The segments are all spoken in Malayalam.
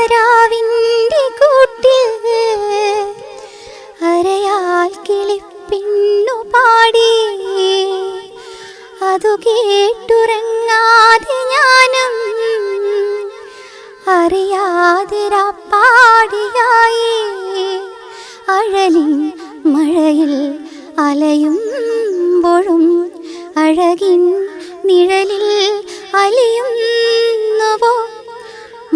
ആകാശരാവിന്റെ കൂട്ടിൽ അരയാൽ കിളിപ്പിന്നു പാടി. അതു കേട്ടുറങ്ങാതെ ഞാനും അറിയാതെ പാടിയായി അഴലിൻ മഴയിൽ അലയുമ്പോഴും അഴകിൻ നിഴലിൽ അലിയുന്നുവോ?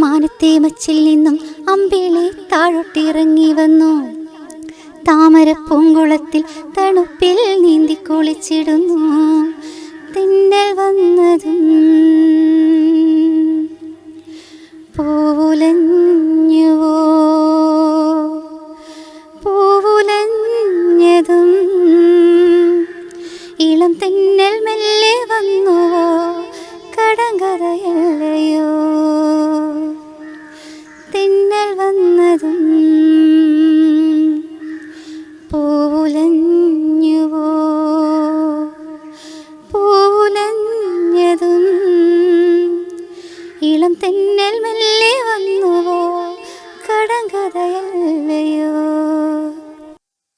മാനത്തെ മച്ചിൽ നിന്നും അമ്പിളി താഴോട്ടിറങ്ങി വന്നു. താമര പൂങ്കുളത്തിൽ തണുപ്പിൽ നീന്തി കുളിച്ചിടുന്നു. തിന്നൽ വന്നതും പൂവുലഞ്ഞുവോ? പൂവുലഞ്ഞതും ഇളം തെന്നൽ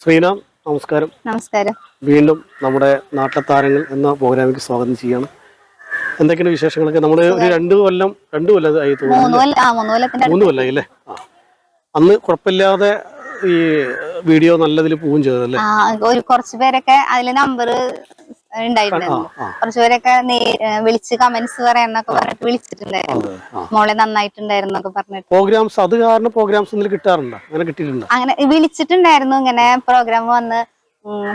ശ്രീനാം നമസ്കാരം. നമസ്കാരം. വീണ്ടും നമ്മുടെ നാട്ടത്താരങ്ങൾ എന്ന പ്രോഗ്രാമിലേക്ക് സ്വാഗതം ചെയ്യാണ്. എന്തൊക്കെയാണ് വിശേഷങ്ങളൊക്കെ? നമ്മൾ ഒരു രണ്ട് കൊല്ലം രണ്ട് കൊല്ലം ആയി തോന്നുന്നു മൂന്ന് കൊല്ലം അല്ലേ? അന്ന് കുഴപ്പമില്ലാതെ ഈ വീഡിയോ നല്ലതിൽ പോവും ചെയ്തല്ലേ ഒരു കുറച്ച് പേരൊക്കെ അതിൽ നമ്പർ ഉണ്ടായിട്ടുണ്ടായിരുന്നു കുറച്ചുപേരൊക്കെ വിളിച്ച് കമന്റ്സ് പറയാന്നൊക്കെ പറഞ്ഞിട്ട് വിളിച്ചിട്ടുണ്ടായിരുന്നു. മോളെ നന്നായിട്ടുണ്ടായിരുന്നൊക്കെ പറഞ്ഞിട്ട്. പ്രോഗ്രാംസ് അത് കാരണം പ്രോഗ്രാംസ് കിട്ടാറുണ്ടോ? അങ്ങനെ കിട്ടിയിട്ടുണ്ടോ? അങ്ങനെ വിളിച്ചിട്ടുണ്ടായിരുന്നു. ഇങ്ങനെ പ്രോഗ്രാം വന്ന്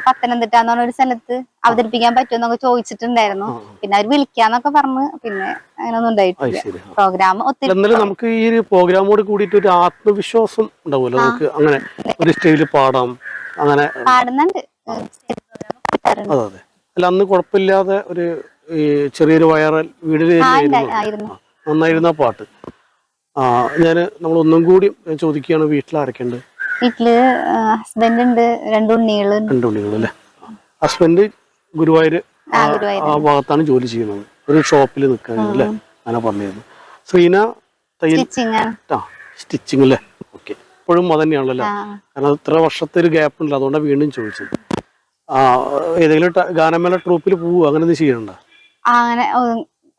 പത്തനംതിട്ട എന്ന് പറഞ്ഞ ഒരു സ്ഥലത്ത് അവതരിപ്പിക്കാൻ പറ്റുമെന്നൊക്കെ ചോദിച്ചിട്ടുണ്ടായിരുന്നു. പിന്നെ അവർ വിളിക്കാന്നൊക്കെ പറഞ്ഞ് പിന്നെ അങ്ങനൊന്നും ഉണ്ടായിട്ടില്ല. പ്രോഗ്രാം ഒത്തിരി നമുക്ക് ഈ ഒരു പ്രോഗ്രാമോട് കൂടിയിട്ട് ഒരു ആത്മവിശ്വാസം ഉണ്ടാവുമല്ലോ. നമുക്ക് അങ്ങനെ ഒരു സ്റ്റേജിൽ പാടാം. അങ്ങനെ പാടുന്നുണ്ട്. അതെ അതെ. അല്ല അന്ന് കുഴപ്പമില്ലാതെ ഒരു ഈ ചെറിയൊരു വയറൽ വീടിന് നന്നായിരുന്ന പാട്ട്. ആ ഞാൻ നമ്മൾ ഒന്നും കൂടി ചോദിക്കുകയാണ് വീട്ടിൽ ആരൊക്കെയുണ്ട്? വീട്ടിൽ ഹസ്ബൻഡ് ഉണ്ട് രണ്ട് രണ്ടുണ്ണികൾ രണ്ട് അല്ലേ? ഹസ്ബൻഡ് ഗുരുവായൂർ ആ, ഗുരുവായൂര്. ആ ഭാഗത്താണ് ജോലി ചെയ്യുന്നത്. ഒരു ഷോപ്പിൽ നിൽക്കുന്നത് അല്ലേ? അങ്ങനെ പറഞ്ഞിരുന്നു. ശ്രീന തയ്യൽ സ്റ്റിച്ചിങ് ആണ്. ആ സ്റ്റിച്ചിങ് അല്ലേ? ഓക്കെ ഇപ്പോഴും അത് തന്നെയാണല്ലോ കാരണം ഇത്ര വർഷത്തെ ഒരു ഗ്യാപ്പ് ഉണ്ടല്ലോ അതുകൊണ്ടാണ് വീണ്ടും ചോദിച്ചത്. ആ ഏതെങ്കിലും ട- ഗാനമേള ട്രൂപ്പിൽ പോവുക അങ്ങനെ ചെയ്യണ്ട അങ്ങനെ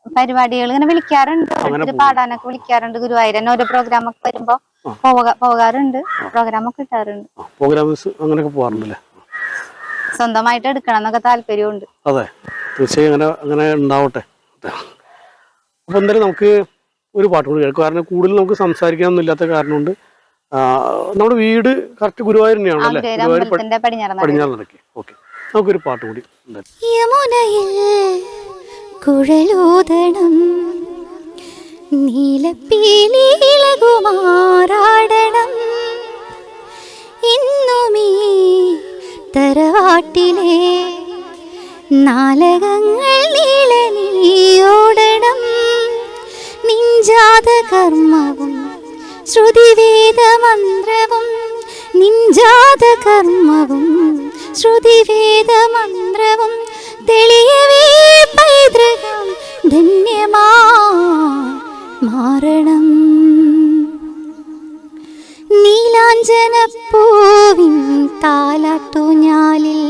പരിപാടികൾ ഇങ്ങനെ വിളിക്കാറുണ്ട്. ഓരോരുത്തര് പാടാനൊക്കെ വിളിക്കാറുണ്ട്. ഗുരുവായൂരൻ ഓരോ പ്രോഗ്രാം ഒക്കെ വരുമ്പോ പോക- പോകാറുണ്ട്. പ്രോഗ്രാം ഒക്കെ കിട്ടാറുണ്ട് പ്രോഗ്രാംസ് അങ്ങനെയൊക്കെ പോകാറുണ്ടല്ലേ? സ്വന്തമായിട്ട് എടുക്കണം എന്നൊക്കെ താല്പര്യമുണ്ട് അതെ. തീർച്ചയായും അങ്ങനെ അങ്ങനെ ഉണ്ടാവട്ടെ. എന്തായാലും നമുക്ക് ഒരു പാട്ട് കൂടി കേൾക്കാം. കാരണം കൂടുതൽ നമുക്ക് സംസാരിക്കാനൊന്നും ഇല്ലാത്ത കാരണം കൊണ്ട് ആ, നമ്മുടെ വീട് കറക്റ്റ് ഗുരുവായൂർ തന്നെയാണല്ലോ ഗുരുവായൂർ ഗുരുവായൂർ അമ്പലത്തിന്റെ പടിഞ്ഞാറ പടിഞ്ഞാറ് നടക്കി. നമുക്കൊരു പാട്ട് കൂടി. യമുനയിൽ കുഴലൂതണം നീലപ്പീലിളകുമാറാടണം. ഇന്നുമീ തറവാട്ടിലെ നാലകങ്ങൾ നീളനീയോടണം നിഞ്ചാത കർമ്മവും ശ്രുതിവേദമന്ത്രവും നിഞ്ചാത കർമ്മവും ശ്രുതിവേദമന്ത്രവും തെളിയവേ പൈതൃകം ധന്യമാ മാറണം നീലാഞ്ജനപ്പൂവിൻ താലാട്ടുഞ്ഞാലിൽ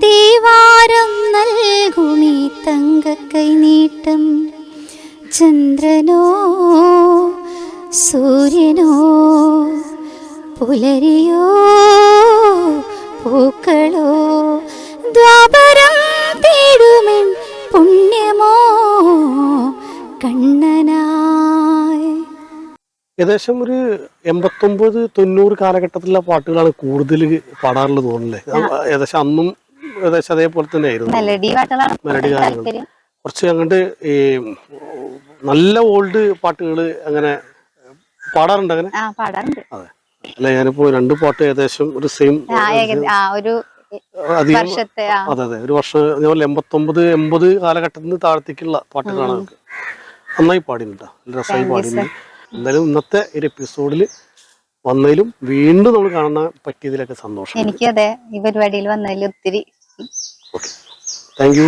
ദേവാരം നൽകുമീ തങ്കക്കൈ നീട്ടം. ചന്ദ്രനോ സൂര്യനോ പുലരിയോ പൂക്കളോ ദ്വാപരം തേടുമെൻ പുണ്യമോ കണ്ണനായി. ഏകദേശം ഒരു എൺപത്തൊമ്പത് തൊണ്ണൂറ് കാലഘട്ടത്തിലുള്ള പാട്ടുകളാണ് കൂടുതൽ പാടാറുള്ളത് തോന്നുന്നില്ലേ? ഏകദേശം അന്നും ഏകദേശം അതേപോലെ തന്നെ ആയിരുന്നു മെലഡി ഗാനങ്ങൾ. കുറച്ച് അങ്ങോട്ട് ഈ നല്ല ഓൾഡ് പാട്ടുകൾ അങ്ങനെ പാടാറുണ്ട് അങ്ങനെ? അതെ. അല്ല ഞാനിപ്പോ രണ്ട് പാട്ട് ഏകദേശം ഒരു സെയിം ഒരു വർഷത്തെ അതെ അതെ ഒരു വർഷം ഇതേപോലെ എൺപത്തൊമ്പത് എൺപത് കാലഘട്ടത്തിൽ നിന്ന് താഴത്തേക്കുള്ള പാട്ടുകളാണ് നമുക്ക് നന്നായി പാടിയിട്ടുണ്ട് രസമായി പാടിയിട്ടുണ്ട്. എന്തായാലും ഇന്നത്തെ ഒരു എപ്പിസോഡിൽ വന്നതിലും വീണ്ടും നമ്മൾ കാണാൻ പറ്റിയതിലൊക്കെ സന്തോഷം. എനിക്ക് അതെ ഈ പരിപാടിയിൽ വന്നതിൽ ഒത്തിരി ഓക്കെ താങ്ക് യു